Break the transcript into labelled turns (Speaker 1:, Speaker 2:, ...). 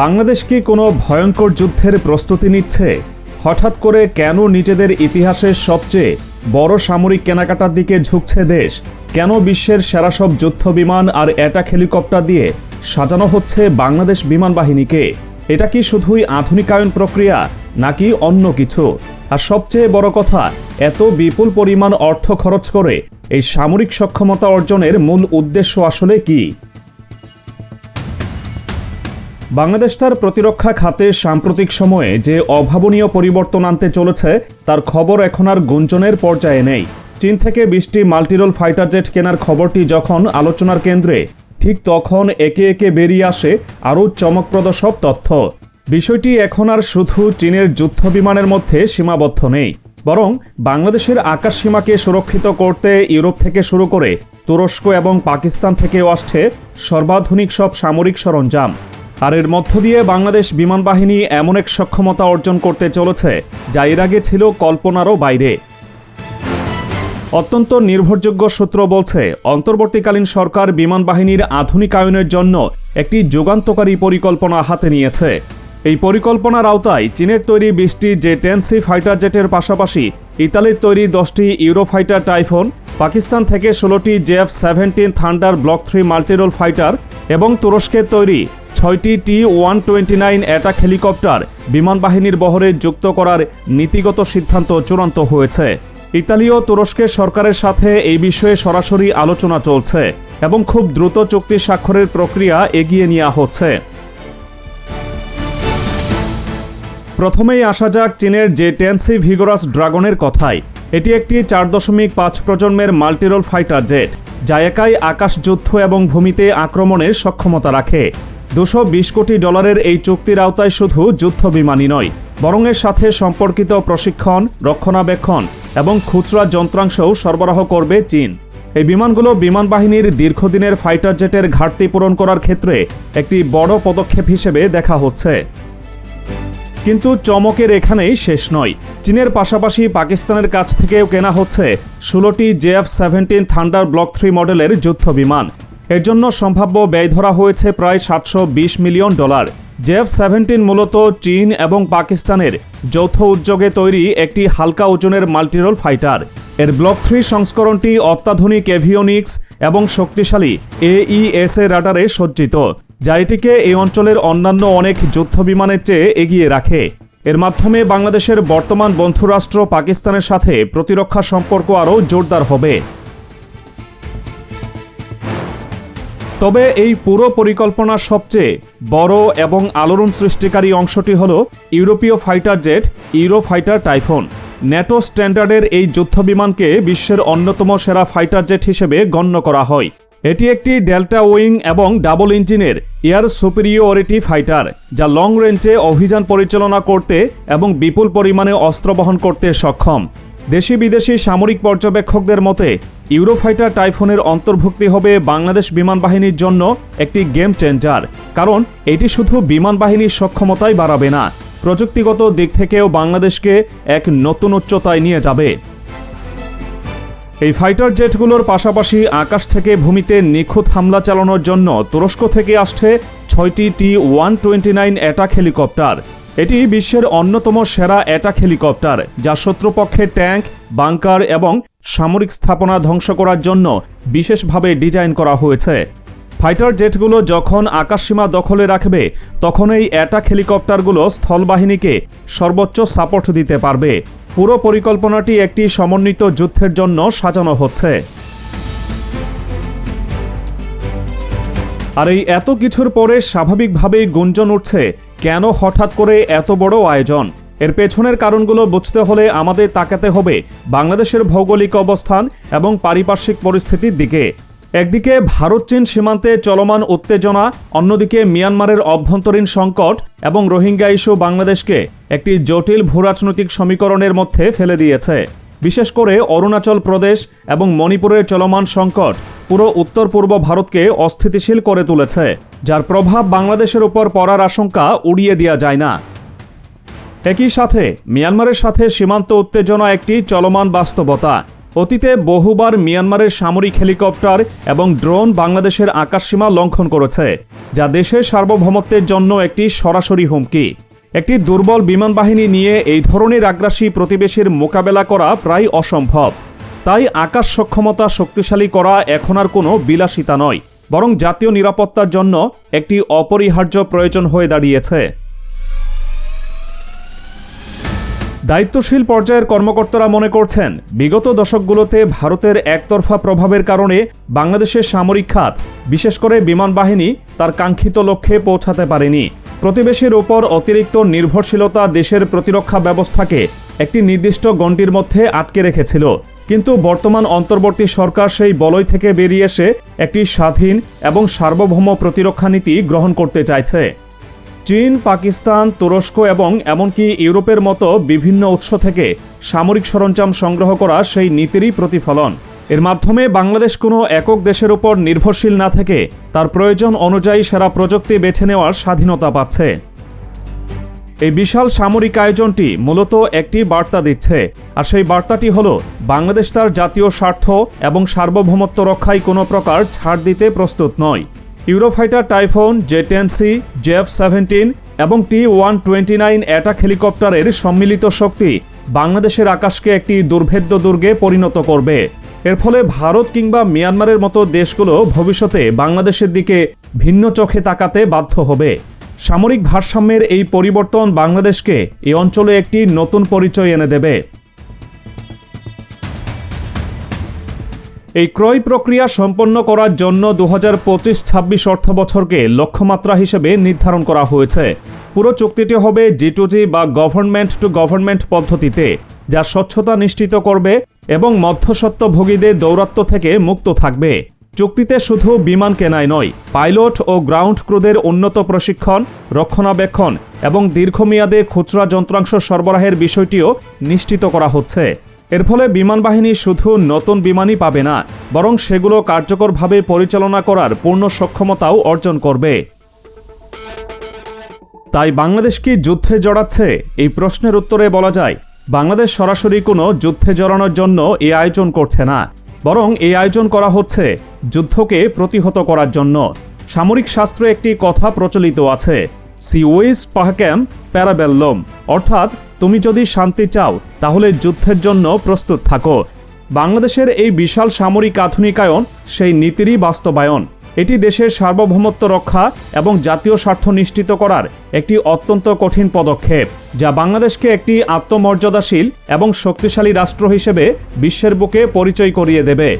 Speaker 1: বাংলাদেশ কি কোনো ভয়ঙ্কর যুদ্ধের প্রস্তুতি নিচ্ছে? হঠাৎ করে কেন নিজেদের ইতিহাসের সবচেয়ে বড় সামরিক কেনাকাটার দিকে ঝুঁকছে দেশ? কেন বিশ্বের সেরা সব যুদ্ধ বিমান আর অ্যাটাক হেলিকপ্টার দিয়ে সাজানো হচ্ছে বাংলাদেশ বিমান বাহিনীকে? এটা কি শুধুই আধুনিকায়ন প্রক্রিয়া, নাকি অন্য কিছু? আর সবচেয়ে বড় কথা, এত বিপুল পরিমাণ অর্থ খরচ করে এই সামরিক সক্ষমতা অর্জনের মূল উদ্দেশ্য আসলে কি? বাংলাদেশ তার প্রতিরক্ষা খাতে সাম্প্রতিক সময়ে যে অভাবনীয় পরিবর্তন আনতে চলেছে, তার খবর এখন আর গুঞ্জনের পর্যায়ে নেই। চীন থেকে বিশটি মাল্টিরোল ফাইটার জেট কেনার খবরটি যখন আলোচনার কেন্দ্রে, ঠিক তখন একে একে বেরিয়ে আসে আরও চমকপ্রদ সব তথ্য। বিষয়টি এখন আর শুধু চীনের যুদ্ধ বিমানের মধ্যে সীমাবদ্ধ নেই, বরং বাংলাদেশের আকাশ সীমাকে সুরক্ষিত করতে ইউরোপ থেকে শুরু করে তুরস্ক এবং পাকিস্তান থেকেও আসছে সর্বাধুনিক সব সামরিক সরঞ্জাম। আর এর মধ্য দিয়ে বাংলাদেশ বিমান বাহিনী এমন এক সক্ষমতা অর্জন করতে চলেছে, যা এর আগে ছিল কল্পনারও বাইরে। অত্যন্ত নির্ভরযোগ্য সূত্র বলছে, অন্তর্বর্তীকালীন সরকার বিমান বাহিনীর আধুনিকায়নের জন্য একটি যুগান্তকারী পরিকল্পনা হাতে নিয়েছে। এই পরিকল্পনার আওতায় চীনের তৈরি বিশটি জে টেনসি ফাইটার জেটের পাশাপাশি ইতালির তৈরি দশটি ইউরো ফাইটার টাইফোন, পাকিস্তান থেকে ষোলোটি JF seventeen thunder block three multirole fighter এবং তুরস্কের তৈরি ছয়টি T one twenty nine attack helicopter বিমান বাহিনীর বহরে যুক্ত করার নীতিগত সিদ্ধান্ত চূড়ান্ত হয়েছে। ইতালি ও তুরস্কের সরকারের সাথে এই বিষয়ে সরাসরি আলোচনা চলছে এবং খুব দ্রুত চুক্তি স্বাক্ষরের প্রক্রিয়া এগিয়ে নেওয়া হচ্ছে। প্রথমেই আসা যাক চীনের যে টেনসি ভিগোরাস ড্রাগনের কথায়। এটি একটি চার দশমিক পাঁচ প্রজন্মের মাল্টিরোল ফাইটার জেট, যা একাই আকাশ যুদ্ধ এবং ভূমিতে আক্রমণের সক্ষমতা রাখে। দুশো কোটি ডলারের এই চুক্তির আওতায় শুধু যুদ্ধ বিমানই নয় বরং এর সাথে সম্পর্কিত প্রশিক্ষণ, রক্ষণাবেক্ষণ এবং খুচরা যন্ত্রাংশও সরবরাহ করবে চীন। এই বিমানগুলো বিমান বাহিনীর দীর্ঘদিনের ফাইটার জেটের ঘাটতি পূরণ করার ক্ষেত্রে একটি বড় পদক্ষেপ হিসেবে দেখা হচ্ছে। কিন্তু চমকের এখানেই শেষ নয়। চীনের পাশাপাশি পাকিস্তানের কাছ থেকেও কেনা হচ্ছে ষোলোটি JF seventeen thunder block three মডেলের যুদ্ধ বিমান এর জন্য সম্ভাব্য ব্যয় ধরা হয়েছে প্রায় সাতশো বিশ মিলিয়ন ডলার। জেফ সেভেন্টিন মূলত চীন এবং পাকিস্তানের যৌথ উদ্যোগে তৈরি একটি হালকা ওজনের মাল্টিরোল ফাইটার। এর ব্লক থ্রি সংস্করণটি অত্যাধুনিক এভিওনিক্স এবং শক্তিশালী এইএসএ রাডারে সজ্জিত, যা এটিকে এই অঞ্চলের অন্যান্য অনেক যুদ্ধ বিমানের চেয়ে এগিয়ে রাখে। এর মাধ্যমে বাংলাদেশের বর্তমান বন্ধুরাষ্ট্র পাকিস্তানের সাথে প্রতিরক্ষা সম্পর্ক আরও জোরদার হবে। তবে এই পুরো পরিকল্পনার সবচেয়ে বড় এবং আলোড়ন সৃষ্টিকারী অংশটি হল ইউরোপীয় fighter jet Eurofighter Typhoon. NATO স্ট্যান্ডার্ডের এই যুদ্ধ বিমানকে বিশ্বের অন্যতম সেরা ফাইটার জেট হিসেবে গণ্য করা হয়। এটি একটি ডেল্টা উইং এবং ডাবল ইঞ্জিনের এয়ার সুপিরিয়রিটি ফাইটার, যা লং রেঞ্জে অভিযান পরিচালনা করতে এবং বিপুল পরিমাণে অস্ত্র বহন করতে সক্ষম। দেশি বিদেশি সামরিক পর্যবেক্ষকদের মতে, ইউরোফাইটার টাইফোনের অন্তর্ভুক্তি হবে বাংলাদেশ বিমান বাহিনীর জন্য একটি গেম চেঞ্জার, কারণ এটি শুধু বিমান বাহিনীর সক্ষমতাই বাড়াবে না, প্রযুক্তিগত দিক থেকেও বাংলাদেশকে এক নতুন উচ্চতায় নিয়ে যাবে। এই ফাইটার জেটগুলোর পাশাপাশি আকাশ থেকে ভূমিতে নিখুঁত হামলা চালানোর জন্য তুরস্ক থেকে আসছে ছয়টি T one twenty nine attack helicopter. এটি বিশ্বের অন্যতম সেরা অ্যাটাক হেলিকপ্টার, যা শত্রুপক্ষের ট্যাঙ্ক, বাংকার এবং সামরিক স্থাপনা ধ্বংস করার জন্য বিশেষভাবে ডিজাইন করা হয়েছে। ফাইটার জেটগুলো যখন আকাশসীমা দখলে রাখবে তখন এই অ্যাটাক হেলিকপ্টারগুলো স্থলবাহিনীকে সর্বোচ্চ সাপোর্ট দিতে পারবে। পুরো পরিকল্পনাটি একটি সমন্বিত যুদ্ধের জন্য সাজানো হচ্ছে। আর এই এত কিছুর পরে স্বাভাবিকভাবেই গুঞ্জন উঠছে কেন হঠাৎ করে এত বড় আয়োজন? এর পেছনের কারণগুলো বুঝতে হলে আমাদের তাকাতে হবে বাংলাদেশের ভৌগোলিক অবস্থান এবং পারিপার্শ্বিক পরিস্থিতির দিকে। একদিকে ভারত চীন সীমান্তে চলমান উত্তেজনা, অন্যদিকে মিয়ানমারের অভ্যন্তরীণ সংকট এবং রোহিঙ্গা ইস্যু বাংলাদেশকে একটি জটিল ভূরাজনৈতিক সমীকরণের মধ্যে ফেলে দিয়েছে। বিশেষ করে অরুণাচল প্রদেশ এবং মণিপুরের চলমান সংকট পুরো উত্তর পূর্ব ভারতকে অস্থিতিশীল করে তুলেছে, যার প্রভাব বাংলাদেশের উপর পড়ার আশঙ্কা উড়িয়ে দেওয়া যায় না। একই সাথে, মিয়ানমারের সাথে সীমান্ত উত্তেজনা একটি চলমান বাস্তবতা। অতীতে বহুবার মিয়ানমারের সামরিক হেলিকপ্টার এবং ড্রোন বাংলাদেশের আকাশসীমা লঙ্ঘন করেছে, যা দেশের সার্বভৌমত্বের জন্য একটি সরাসরি হুমকি। একটি দুর্বল বিমান বাহিনী নিয়ে এই ধরনের আগ্রাসী প্রতিবেশীর মোকাবেলা করা প্রায় অসম্ভব। তাই আকাশ সক্ষমতা শক্তিশালী করা এখন আর কোনো বিলাসিতা নয়, বরং জাতীয় নিরাপত্তার জন্য একটি অপরিহার্য প্রয়োজন হয়ে দাঁড়িয়েছে। দায়িত্বশীল পর্যায়ের কর্মকর্তারা মনে করছেন, বিগত দশকগুলোতে ভারতের একতরফা প্রভাবের কারণে বাংলাদেশের সামরিক খাত, বিশেষ করে বিমান বাহিনী, তার কাঙ্ক্ষিত লক্ষ্যে পৌঁছাতে পারেনি। প্রতিবেশীর ওপর অতিরিক্ত নির্ভরশীলতা দেশের প্রতিরক্ষা ব্যবস্থাকে একটি নির্দিষ্ট গণ্ডির মধ্যে আটকে রেখেছিল। কিন্তু বর্তমান অন্তর্বর্তী সরকার সেই বলয় থেকে বেরিয়ে এসে একটি স্বাধীন এবং সার্বভৌম প্রতিরক্ষা নীতি গ্রহণ করতে চাইছে। চীন, পাকিস্তান, তুরস্ক এবং এমনকি ইউরোপের মতো বিভিন্ন উৎস থেকে সামরিক সরঞ্জাম সংগ্রহ করা সেই নীতিরই প্রতিফলন। এর মাধ্যমে বাংলাদেশ কোনো একক দেশের উপর নির্ভরশীল না থেকে তার প্রয়োজন অনুযায়ী সেরা প্রযুক্তি বেছে নেওয়ার স্বাধীনতা পাচ্ছে। এই বিশাল সামরিক আয়োজনটি মূলত একটি বার্তা দিচ্ছে, আর সেই বার্তাটি হল, বাংলাদেশ তার জাতীয় স্বার্থ এবং সার্বভৌমত্ব রক্ষায় কোনো প্রকার ছাড় দিতে প্রস্তুত নয়। Eurofighter Typhoon, J ten C JF seventeen এবং T one twenty nine attack হেলিকপ্টারের সম্মিলিত শক্তি বাংলাদেশের আকাশকে একটি দুর্ভেদ্য দুর্গে পরিণত করবে। এর ফলে ভারত কিংবা মিয়ানমারের মতো দেশগুলো ভবিষ্যতে বাংলাদেশের দিকে ভিন্ন চোখে তাকাতে বাধ্য হবে। সামরিক ভারসাম্যের এই পরিবর্তন বাংলাদেশকে এই অঞ্চলে একটি নতুন পরিচয় এনে দেবে। এই ক্রয় প্রক্রিয়া সম্পন্ন করার জন্য দু হাজার পঁচিশ ছাব্বিশ অর্থ বছরকে লক্ষ্যমাত্রা হিসেবে নির্ধারণ করা হয়েছে। পুরো চুক্তিটি হবে জি টু জি বা গভর্নমেন্ট টু গভর্নমেন্ট পদ্ধতিতে, যা স্বচ্ছতা নিশ্চিত করবে এবং মধ্যস্বত্বভোগীদের দৌরাত্ম্য থেকে মুক্ত থাকবে। চুক্তিতে শুধু বিমান কেনাই নয়, পাইলট ও গ্রাউন্ড ক্রুদের উন্নত প্রশিক্ষণ, রক্ষণাবেক্ষণ এবং দীর্ঘমেয়াদে খুচরা যন্ত্রাংশ সরবরাহের বিষয়টিও নিশ্চিত করা হচ্ছে। এর ফলে বিমান বাহিনী শুধু নতুন বিমানই পাবে না, বরং সেগুলো কার্যকরভাবে পরিচালনা করার পূর্ণ সক্ষমতাও অর্জন করবে। তাই বাংলাদেশ কি যুদ্ধে জড়াচ্ছে? এই প্রশ্নের উত্তরে বলা যায়, বাংলাদেশ সরাসরি কোনো যুদ্ধে জড়ানোর জন্য এ আয়োজন করছে না। বরং এই আয়োজন করা হচ্ছে যুদ্ধকে প্রতিহত করার জন্য। সামরিক শাস্ত্রে একটি কথা প্রচলিত আছে সি ওয়েস পাহক্যাম প্যারাবেল্লম অর্থাৎ, তুমি যদি শান্তি চাও, তাহলে যুদ্ধের জন্য প্রস্তুত থাকো। বাংলাদেশের এই বিশাল সামরিক আধুনিকায়ন, সেই নীতিরই বাস্তবায়ন। এটি দেশের সার্বভৌমত্ব রক্ষা এবং জাতীয় স্বার্থ নিশ্চিত করার একটি অত্যন্ত কঠিন পদক্ষেপ, যা বাংলাদেশকে একটি আত্মমর্যাদাশীল এবং শক্তিশালী রাষ্ট্র হিসেবে বিশ্বের বুকে পরিচয় করিয়ে দেবে।